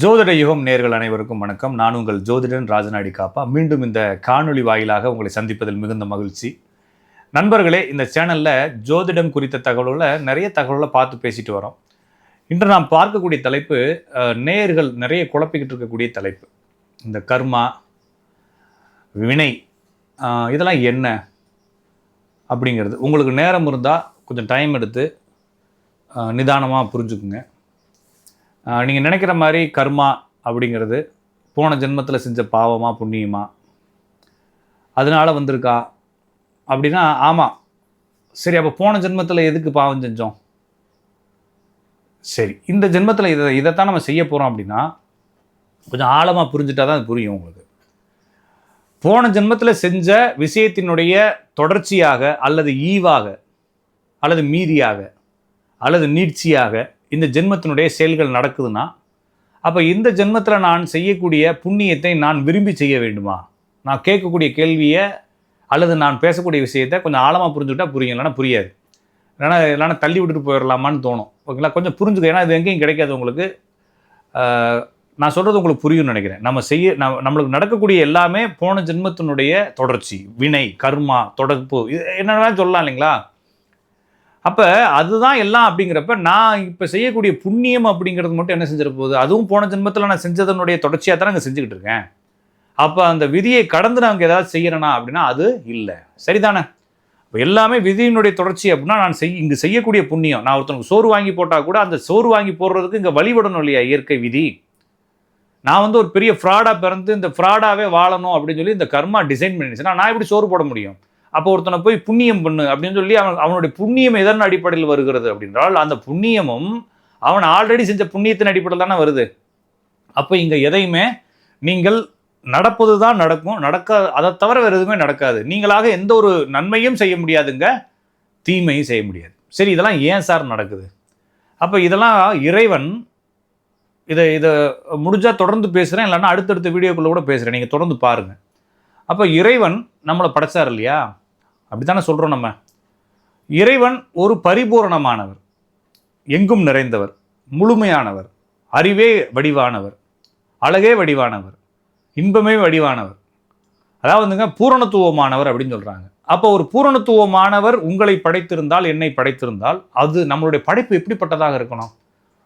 ஜோதிட யுகம் நேர்கள் அனைவருக்கும் வணக்கம். நான் உங்கள் ஜோதிடன் ராஜநாடி காப்பா. மீண்டும் இந்த காணொளி வாயிலாக உங்களை சந்திப்பதில் மிகுந்த மகிழ்ச்சி. நண்பர்களே இந்த சேனலில் ஜோதிடம் குறித்த தகவல்களை நிறைய தகவல்களை பார்த்து பேசிட்டு வரோம். இன்று நாம் பார்க்கக்கூடிய தலைப்பு நேர்கள் நேயர்கள் நிறைய குழப்பிக்கிட்டு இருக்கக்கூடிய தலைப்பு. இந்த கர்மா வினை இதெல்லாம் என்ன அப்படிங்கிறது. உங்களுக்கு நேரம் இருந்தால் கொஞ்சம் டைம் எடுத்து நிதானமாக புரிஞ்சுக்குங்க. நீங்கள் நினைக்கிற மாதிரி கர்மா அப்படிங்கிறது போன ஜென்மத்தில் செஞ்ச பாவமா புண்ணியமா? அதனால வந்திருக்கா? அப்படின்னா ஆமாம் சரி அப்போ போன ஜென்மத்தில் எதுக்கு பாவம் செஞ்சோம்? சரி இந்த ஜென்மத்தில் இதை இதைத்தான் நம்ம செய்ய போகிறோம் அப்படின்னா கொஞ்சம் ஆழமாக புரிஞ்சுட்டா தான் அது புரியும் உங்களுக்கு. போன ஜென்மத்தில் செஞ்ச விஷயத்தினுடைய தொடர்ச்சியாக அல்லது ஈவாக அல்லது மீதியாக அல்லது நீட்சியாக இந்த ஜென்மத்தினுடைய செயல்கள் நடக்குதுன்னா அப்போ இந்த ஜென்மத்தில் நான் செய்யக்கூடிய புண்ணியத்தை நான் விரும்பி செய்ய வேண்டுமா? நான் கேட்கக்கூடிய கேள்வியை அல்லது நான் பேசக்கூடிய விஷயத்தை கொஞ்சம் ஆழமாக புரிஞ்சுக்கிட்டால் புரியும் இல்லைன்னா புரியாது. இல்லைன்னா இல்லைன்னா தள்ளி விட்டுட்டு போயிடலாமான்னு தோணும். ஓகேங்களா? கொஞ்சம் புரிஞ்சுக்க. ஏன்னா இது எங்கேயும் கிடைக்காது உங்களுக்கு. நான் சொல்கிறது உங்களுக்கு புரியும்னு நினைக்கிறேன். நம்ம செய்ய நம்ம நம்மளுக்கு நடக்கக்கூடிய எல்லாமே போன ஜென்மத்தினுடைய தொடர்ச்சி. வினை கர்மா தொடர்பு இது என்ன வேணாலும் சொல்லலாம் இல்லைங்களா? அப்போ அதுதான் எல்லாம் அப்படிங்கிறப்ப நான் இப்போ செய்யக்கூடிய புண்ணியம் அப்படிங்கிறது மட்டும் என்ன செஞ்சிட போகுது? அதுவும் போன ஜென்மத்தில் நான் செஞ்சதனுடைய தொடர்ச்சியாக தான் அங்கே செஞ்சுக்கிட்டு இருக்கேன். அப்போ அந்த விதியை கடந்து நான் ஏதாவது செய்யறேனா அப்படின்னா அது இல்லை. சரிதானே? இப்போ எல்லாமே விதியினுடைய தொடர்ச்சி அப்படின்னா நான் செய் இங்கே செய்யக்கூடிய புண்ணியம். நான் ஒருத்தனுக்கு சோறு வாங்கி போட்டால் கூட அந்த சோறு வாங்கி போடுறதுக்கு இங்கே வழிபடணும் இல்லையா இயற்கை விதி? நான் வந்து ஒரு பெரிய ஃப்ராடாக பிறந்து இந்த ஃப்ராடாகவே வாழணும் அப்படின்னு சொல்லி இந்த கர்மா டிசைன் பண்ணிடுச்சுன்னா நான் எப்படி சோறு போட முடியும்? அப்போ ஒருத்தனை போய் புண்ணியம் பண்ணு அப்படின்னு சொல்லி அவன் அவனுடைய புண்ணியம் எதன் அடிப்படையில் வருகிறது அப்படின்றால் அந்த புண்ணியமும் அவன் ஆல்ரெடி செஞ்ச புண்ணியத்தின் அடிப்படையில் தானே வருது. அப்போ இங்கே எதையுமே நீங்கள் நடப்பது தான் நடக்கும். நடக்க அதை தவிர வேறு எதுவுமே நடக்காது. நீங்களாக எந்த ஒரு நன்மையும் செய்ய முடியாதுங்க தீமையும் செய்ய முடியாது. சரி இதெல்லாம் ஏன் சார் நடக்குது? அப்போ இதெல்லாம் இறைவன் இதை இதை முடிஞ்சால் தொடர்ந்து பேசுகிறேன் இல்லைன்னா அடுத்தடுத்த வீடியோக்குள்ளே கூட பேசுகிறேன் நீங்கள் தொடர்ந்து பாருங்கள் அப்போ இறைவன் நம்மளை படைச்சார் இல்லையா? அப்படித்தானே சொல்கிறோம் நம்ம. இறைவன் ஒரு பரிபூரணமானவர் எங்கும் நிறைந்தவர் முழுமையானவர் அறிவே வடிவானவர் அழகே வடிவானவர் இன்பமே வடிவானவர். அதாவதுங்க பூரணத்துவமானவர் அப்படின்னு சொல்கிறாங்க அப்போ ஒரு பூரணத்துவமானவர் உங்களை படைத்திருந்தால் என்னை படைத்திருந்தால் அது நம்மளுடைய படைப்பு எப்படிப்பட்டதாக இருக்கணும்?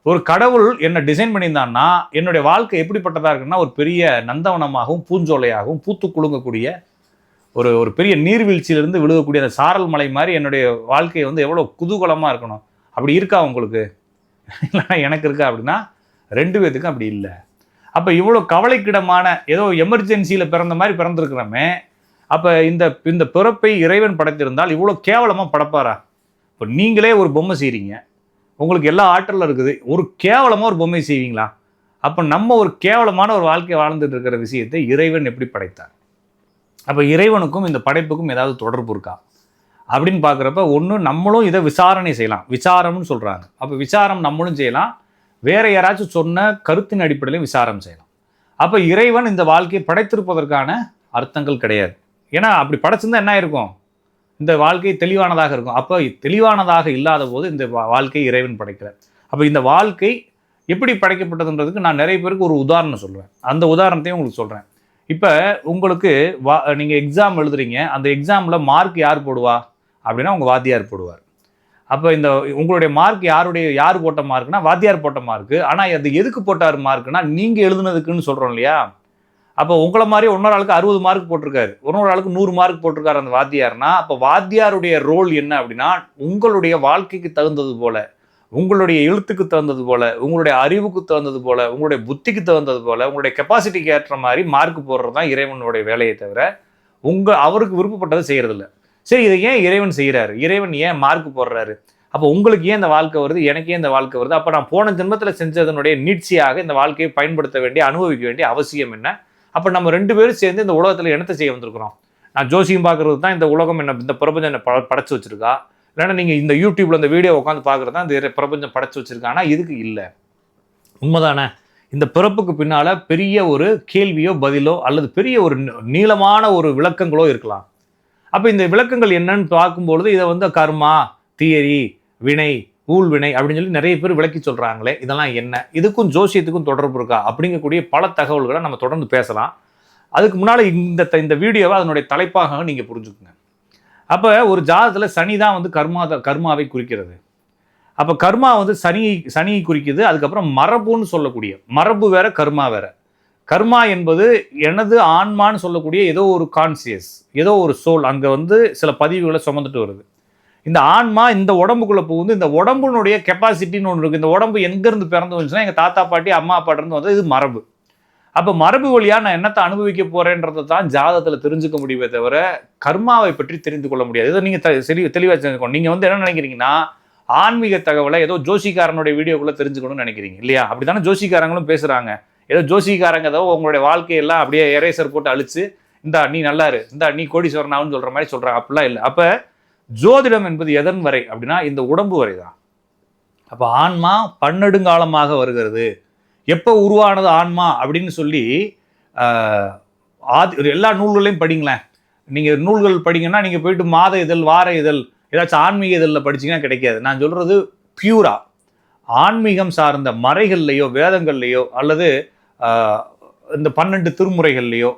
ஒரு கடவுள் என்னை டிசைன் பண்ணியிருந்தான்னா என்னுடைய வாழ்க்கை எப்படிப்பட்டதாக இருக்குன்னா ஒரு பெரிய நந்தவனமாகவும் பூஞ்சோலையாகவும் பூத்து குலுங்கக்கூடிய ஒரு ஒரு பெரிய நீர்வீழ்ச்சியிலிருந்து விழுகக்கூடிய அந்த சாரல் மலை மாதிரி என்னுடைய வாழ்க்கையை வந்து எவ்வளோ குதூகலமாக இருக்கணும். அப்படி இருக்கா உங்களுக்கு? இல்லைன்னா எனக்கு இருக்கா அப்படின்னா ரெண்டு பேத்துக்கும் அப்படி இல்லை. அப்போ இவ்வளோ கவலைக்கிடமான ஏதோ எமர்ஜென்சியில் பிறந்த மாதிரி பிறந்திருக்கிறோமே அப்போ இந்த இந்த பிறப்பை இறைவன் படைத்திருந்தால் இவ்வளோ கேவலமாக படைப்பாரா? இப்போ நீங்களே ஒரு பொம்மை செய்கிறீங்க உங்களுக்கு எல்லா ஆற்றலும் இருக்குது. ஒரு கேவலமாக ஒரு பொம்மை செய்வீங்களா? அப்போ நம்ம ஒரு கேவலமான ஒரு வாழ்க்கை வாழ்ந்துட்டு இருக்கிற விஷயத்தை இறைவன் எப்படி படைத்தார்? அப்போ இறைவனுக்கும் இந்த படைப்புக்கும் ஏதாவது தொடர்பு இருக்கா? அப்படின்னு பார்க்குறப்ப ஒன்று நம்மளும் இதை விசாரணை செய்யலாம். விசாரம்னு சொல்கிறாங்க அப்போ விசாரம் நம்மளும் செய்யலாம். வேற யாராச்சும் சொன்ன கருத்தின் அடிப்படையிலும் விசாரம் செய்யலாம். அப்போ இறைவன் இந்த வாழ்க்கையை படைத்திருப்பதற்கான அர்த்தங்கள் கிடையாது. ஏன்னா அப்படி படைச்சிருந்தா என்ன இருக்கும் இந்த வாழ்க்கை தெளிவானதாக இருக்கும். அப்போ தெளிவானதாக இல்லாத போது இந்த வாழ்க்கை இறைவன் படைக்கிறார். அப்போ இந்த வாழ்க்கை எப்படி படைக்கப்பட்டதுன்றதுக்கு நான் நிறைய பேருக்கு ஒரு உதாரணம் சொல்லுவேன் அந்த உதாரணத்தையும் உங்களுக்கு சொல்கிறேன் இப்போ உங்களுக்கு வா நீங்கள் எக்ஸாம் எழுதுறீங்க. அந்த எக்ஸாமில் மார்க் யார் போடுவா? அப்படின்னா உங்கள் வாத்தியார் போடுவார். அப்போ இந்த உங்களுடைய மார்க் யாருடைய யார் போட்ட மார்க்னா வாத்தியார் போட்ட மார்க்கு ஆனால் அது எதுக்கு போட்டார் மார்க்னா நீங்கள் எழுதுனதுக்குன்னு சொல்கிறோம் இல்லையா? அப்போ உங்களை மாதிரி இன்னொரு ஆளுக்கு அறுபது மார்க் போட்டிருக்காரு. இன்னொரு ஆளுக்கு நூறு மார்க் போட்டிருக்காரு அந்த வாத்தியார்னா அப்போ வாத்தியாருடைய ரோல் என்ன அப்படின்னா உங்களுடைய வாழ்க்கைக்கு தகுந்தது போல உங்களுடைய எழுத்துக்கு தகுந்தது போல உங்களுடைய அறிவுக்கு தகுந்தது போல உங்களுடைய புத்திக்கு தகுந்தது போல உங்களுடைய கெப்பாசிட்டிக்கு ஏற்ற மாதிரி மார்க் போடுறது தான் இறைவனுடைய வேலையை தவிர உங்கள் அவருக்கு விருப்பப்பட்டதை செய்கிறதில்ல சரி இதை ஏன் இறைவன் செய்கிறாரு இறைவன் ஏன் மார்க் போடுறாரு? அப்போ உங்களுக்கு ஏன் இந்த வாழ்க்கை வருது? எனக்கு ஏன் இந்த வாழ்க்கை வருது? அப்போ நான் போன ஜென்மத்தில் செஞ்சதனுடைய நீட்சியாக இந்த வாழ்க்கையை பயன்படுத்த வேண்டிய அனுபவிக்க வேண்டிய அவசியம் என்ன? அப்போ நம்ம ரெண்டு பேரும் சேர்ந்து இந்த உலகத்தில் என்னத்தை செய்ய வந்திருக்கிறோம். நான் ஜோசியம் பார்க்குறது தான் இந்த உலகம் என்ன இந்த பிரபஞ்சம் என்ன ப படைச்சு வச்சிருக்கா? இல்லைன்னா நீங்கள் இந்த யூடியூப்பில் இந்த வீடியோ உட்காந்து பார்க்குறது தான் இந்த பிரபஞ்சம் படைச்சு வச்சிருக்கா? ஆனால் இதுக்கு இல்லை. உண்மைதானே? இந்த பிறப்புக்கு பின்னால் பெரிய ஒரு கேள்வியோ பதிலோ அல்லது பெரிய ஒரு நீளமான ஒரு விளக்கங்களோ இருக்கலாம். அப்போ இந்த விளக்கங்கள் என்னன்னு பார்க்கும்பொழுது இதை வந்து கர்மா தியரி வினை ஊழ்வினை அப்படின்னு சொல்லி நிறைய பேர் விளக்கி சொல்கிறாங்களே இதெல்லாம் என்ன? இதுக்கும் ஜோசியத்துக்கும் தொடர்பு இருக்கா? அப்படிங்கக்கூடிய பல தகவல்களை நம்ம தொடர்ந்து பேசலாம். அதுக்கு முன்னால் இந்த த- இந்த வீடியோவை அதனுடைய தலைப்பாக நீங்கள் புரிஞ்சுக்குங்க. அப்போ ஒரு ஜாதத்தில் சனி தான் வந்து கர்மா கர்மாவை குறிக்கிறது. அப்போ கர்மா வந்து சனி சனியை குறிக்குது அதுக்கப்புறம் மரபுன்னு சொல்லக்கூடிய மரபு வேற கர்மா வேற. கர்மா என்பது எனது ஆன்மான்னு சொல்லக்கூடிய ஏதோ ஒரு கான்சியஸ் ஏதோ ஒரு சோல் அங்கே வந்து சில பதிவுகளை சுமந்துட்டு வருது. இந்த ஆன்மா இந்த உடம்புக்குள்ளே போகுது இந்த உடம்புனுடைய கெப்பாசிட்டின்னு ஒன்று இருக்குது இந்த உடம்பு எங்கேருந்து பிறந்து வந்துச்சுன்னா எங்கள் தாத்தா பாட்டி அம்மா அப்பாட்டிருந்து வந்து இது மரபு. அப்போ மரபு வழியாக நான் என்னத்தை அனுபவிக்க போகிறேன்றதை தான் ஜாதகத்தில் தெரிஞ்சுக்க முடியுமே தவிர கர்மாவை பற்றி தெரிந்து கொள்ள முடியாது. இதை நீங்கள் சரி தெளிவாக தெரிஞ்சுக்கணும். நீங்கள் வந்து என்ன நினைக்கிறீங்கன்னா ஆன்மீக தகவலை ஏதோ ஜோசிக்காரனுடைய வீடியோக்குள்ளே தெரிஞ்சுக்கணும்னு நினைக்கிறீங்க இல்லையா? அப்படி தானே ஜோசிக்காரங்களும் பேசுகிறாங்க ஏதோ ஜோசிக்காரங்க ஏதோ உங்களுடைய வாழ்க்கையெல்லாம் அப்படியே எரேசர் போட்டு அழிச்சு இந்தா நீ நல்லாரு. இந்தா நீ ஆகுன்னு சொல்கிற மாதிரி சொல்கிறாங்க அப்படிலாம் இல்லை. அப்போ ஜோதிடம் என்பது எதன் வரை அப்படின்னா இந்த உடம்பு வரை தான் அப்போ ஆன்மா பன்னெடுங்காலமாக வருகிறது. எப்போ உருவானது ஆன்மா அப்படின்னு சொல்லி ஆதி எல்லா நூல்களையும் படிங்களேன். நீங்கள் நூல்கள் படிங்கன்னா நீங்கள் போயிட்டு மாத இதழ் வார இதழ் ஏதாச்சும் ஆன்மீக இதழில் படிச்சிங்கன்னா கிடைக்காது. நான் சொல்கிறது பியூரா ஆன்மீகம் சார்ந்த மறைகள்லையோ வேதங்கள்லையோ அல்லது இந்த பன்னெண்டு திருமுறைகள்லையோ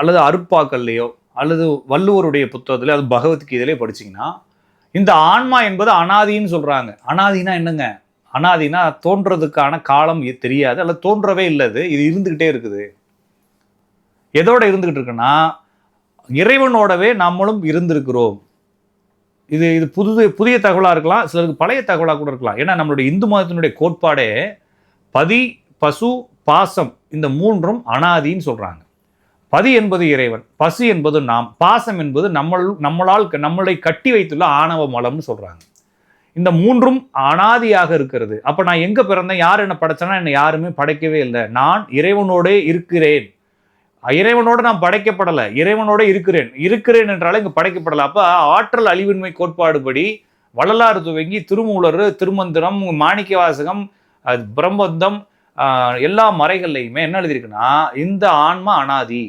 அல்லது அருப்பாக்கள்லையோ அல்லது வள்ளுவருடைய புத்தகத்தில் அது பகவத்கீதையிலே படிச்சிங்கன்னா இந்த ஆன்மா என்பது அனாதின்னு சொல்கிறாங்க அனாதினா என்னங்க? அனாதினா தோன்றதுக்கான காலம் தெரியாது அல்லது தோன்றவே இல்லது இது இருந்துக்கிட்டே இருக்குது. எதோட இருந்துக்கிட்டு இருக்குன்னா இறைவனோடவே நம்மளும் இருந்திருக்கிறோம். இது இது புது புதிய தகவலாக இருக்கலாம் சிலருக்கு பழைய தகவலாக கூட இருக்கலாம். ஏன்னா நம்மளுடைய இந்து மதத்தினுடைய கோட்பாடே பதி பசு பாசம் இந்த மூன்றும் அனாதின்னு சொல்கிறாங்க பதி என்பது இறைவன் பசு என்பது நாம் பாசம் என்பது நம்மள் நம்மளால் நம்மளை கட்டி வைத்துள்ள ஆணவ மலம்னு சொல்கிறாங்க இந்த மூன்றும் அனாதியாக இருக்கிறது. அப்போ நான் எங்கே பிறந்தேன் யார் என்னை படைச்சனா என்னை யாருமே படைக்கவே இல்லை. நான் இறைவனோடே இருக்கிறேன். இறைவனோடு நான் படைக்கப்படலை இறைவனோட இருக்கிறேன். இருக்கிறேன் என்றாலே இங்கே படைக்கப்படலை. அப்போ ஆற்றல் அழிவின்மை கோட்பாடுபடி வள்ளலாறு துவங்கி திருமூலர் திருமந்திரம் மாணிக்க வாசகம் அது பிரம்மந்தம் எல்லா மறைகள்லையுமே என்ன எழுதியிருக்குன்னா இந்த ஆன்மா அனாதி.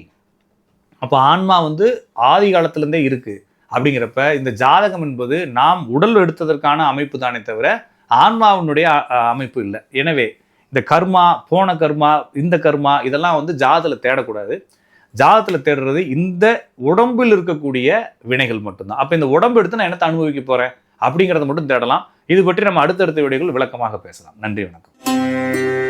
அப்போ ஆன்மா வந்து ஆதி காலத்திலேருந்தே இருக்குது அப்படிங்கிறப்ப இந்த ஜாதகம் என்பது நாம் உடல் எடுத்ததற்கான அமைப்பு தானே தவிர ஆன்மாவினுடைய அமைப்பு இல்லை. எனவே இந்த கர்மா போன கர்மா இந்த கர்மா இதெல்லாம் வந்து ஜாதத்தில் தேடக்கூடாது. ஜாதத்தில் தேடுறது இந்த உடம்பில் இருக்கக்கூடிய வினைகள் மட்டும்தான். அப்போ இந்த உடம்பு எடுத்து நான் என்னத்தை அனுபவிக்க போகிறேன் அப்படிங்கிறத மட்டும் தேடலாம். இது பற்றி நம்ம அடுத்தடுத்த வீடியோகள் விளக்கமாக பேசலாம். நன்றி வணக்கம்.